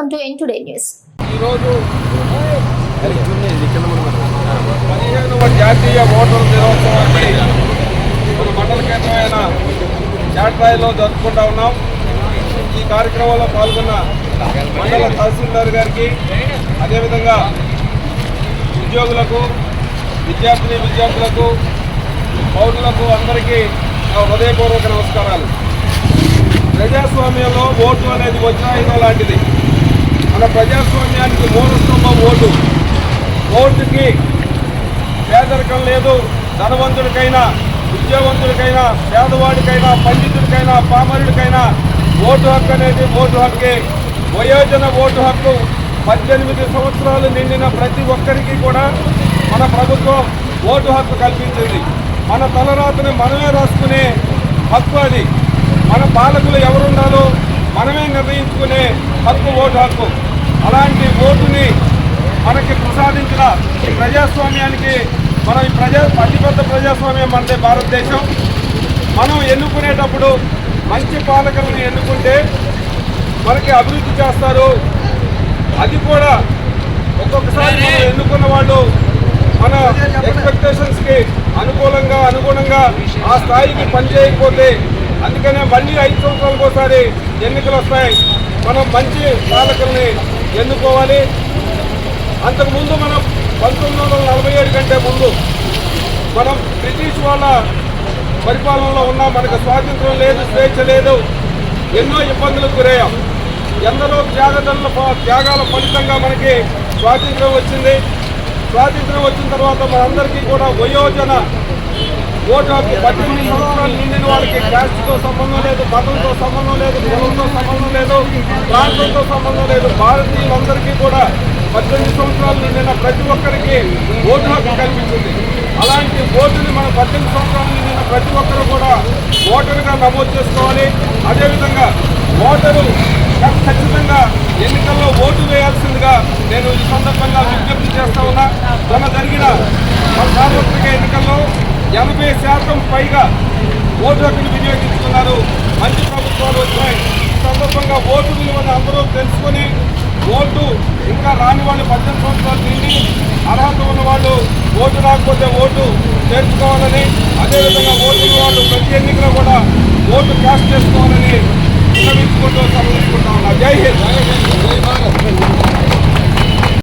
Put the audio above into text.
ఎన్ today news జాతీయ voter దినోత్సవాన్ని మన మండల కేంద్రమైన చాట్రాయిలో జరుపుకుంటా ఉన్నాం. ఈ కార్యక్రమంలో పాల్గొన్న మండల తహసీల్దార్ గారికి అదేవిధంగా ఉద్యోగులకు విద్యార్థిని విద్యార్థులకు పౌరులకు అందరికీ నా హృదయపూర్వక నమస్కారాలు. ప్రజాస్వామ్యంలో ఓటు అనేది వజ్రాయుధం లాంటిది. మన ప్రజాస్వామ్యానికి మూలస్తంభం ఓటు. ఓటుకి పేదరికం లేదు. ధనవంతుడికైనా ఉద్యోగవంతుడికైనా పేదవాడికైనా పండితుడికైనా పామరుడికైనా ఓటు హక్కు అనేది ఓటు హక్కే. వయోజన ఓటు హక్కు పద్దెనిమిది సంవత్సరాలు నిండిన ప్రతి ఒక్కరికి కూడా మన ప్రభుత్వం ఓటు హక్కు కల్పించింది. మన తలరాతని మనమే రాసుకునే హక్కు అది. మన పాలకులు ఎవరున్నారో మనమే నిర్ణయించుకునే హక్కు ఓటు హక్కు. అలాంటి ఓటుని మనకి ప్రసాదించిన ఈ ప్రజాస్వామ్యానికి మనం ఈ ప్రజా అతిపెద్ద ప్రజాస్వామ్యం మనదే భారతదేశం. మనం ఎన్నుకునేటప్పుడు మంచి పాలకులను ఎన్నుకుంటే మనకి అభివృద్ధి చేస్తారు. అది కూడా ఒక్కొక్కసారి మనం ఎన్నుకున్న వాళ్ళు మన ఎక్స్పెక్టేషన్స్కి అనుకూలంగా అనుగుణంగా ఆ స్థాయికి పనిచేయకపోతే అందుకనే మళ్ళీ ఐదు సంవత్సరాలకు ఒకసారి ఎన్నికలు వస్తాయి మనం మంచి పాలకుల్ని ఎన్నుకోవాలి అంతకుముందు మనం పంతొమ్మిది వందల నలభై ఏడు కంటే ముందు మనం బ్రిటిష్ వాళ్ళ పరిపాలనలో ఉన్న మనకు స్వాతంత్రం లేదు స్వేచ్ఛ లేదు ఎన్నో ఇబ్బందులకు గురయ్యాం. ఎందరో త్యాగతల త్యాగాల ఫలితంగా మనకి స్వాతంత్రం వచ్చింది. స్వాతంత్రం వచ్చిన తర్వాత మనందరికీ కూడా వయోజన ఓటు హక్కు పద్దెనిమిది సంవత్సరాలు నిండిన వాళ్ళకి క్యాస్ట్తో సంబంధం లేదు మతంతో సంబంధం లేదు కులంతో సంబంధం లేదు. ప్రాంతంతో సంబంధం లేదు. భారతీయులందరికీ కూడా పద్దెనిమిది సంవత్సరాలు నిండిన ప్రతి ఒక్కరికి ఓటు హక్కు కల్పించింది. అలాంటి ఓటుని మన పద్దెనిమిది సంవత్సరాలు నిండిన ప్రతి ఒక్కరు కూడా ఓటరుగా నమోదు చేసుకోవాలి. అదేవిధంగా ఓటరు ఖచ్చితంగా ఎన్నికల్లో ఓటు వేయాల్సిందిగా నేను ఈ సందర్భంగా విజ్ఞప్తి చేస్తా ఉన్నా. తన జరిగిన మన సార్వత్రిక ఎన్నికల్లో ఎనభై శాతం పైగా ఓటు హక్కును వినియోగించుకున్నారు. మంచి సందర్భంగా ఓటు విలువను అందరూ తెలుసుకొని ఓటు ఇంకా రాని వాళ్ళు పద్దెనిమిది సంవత్సరాలు తిండి అర్హత ఉన్న వాళ్ళు ఓటు రాకపోతే ఓటు చేర్చుకోవాలని అదేవిధంగా ఓటు వాళ్ళు ప్రతి ఎన్నికలో కూడా ఓటు క్యాష్ చేసుకోవాలని